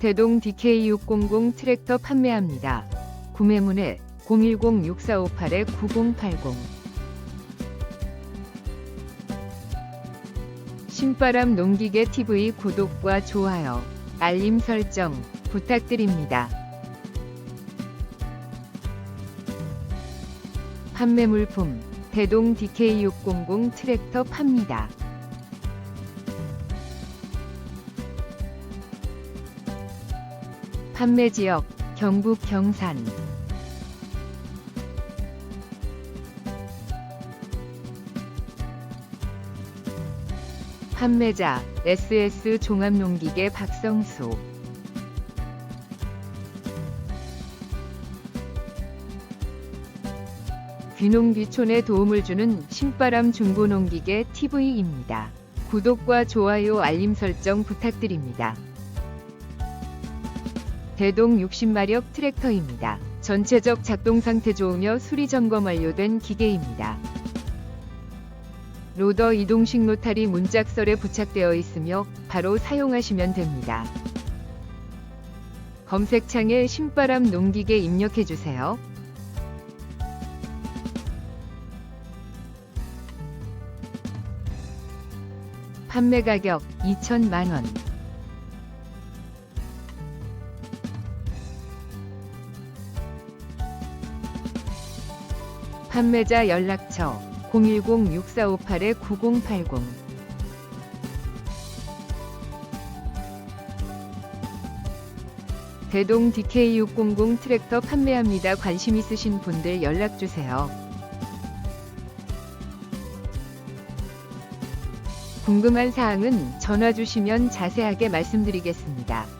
대동 DK600 트랙터 판매합니다. 구매문의 010-6458-9080 신바람 농기계 TV 구독과 좋아요, 알림 설정 부탁드립니다. 판매 물품 대동 DK600 트랙터 팝니다. 판매 지역 경북 경산 판매자 SS 종합농기계 박성수 귀농귀촌에 도움을 주는 신바람 중고농기계 TV입니다. 구독과 좋아요 알림 설정 부탁드립니다. 대동 60마력 트랙터입니다. 전체적 작동 상태 좋으며 수리 점검 완료된 기계입니다. 로더 이동식 로타리 문짝설에 부착되어 있으며 바로 사용하시면 됩니다. 검색창에 신바람 농기계 입력해 주세요. 판매 가격 2천만 원. 판매자 연락처 010-6458-9080 대동 DK600 트랙터 판매합니다. 관심 있으신 분들 연락 주세요. 궁금한 사항은 전화 주시면 자세하게 말씀드리겠습니다.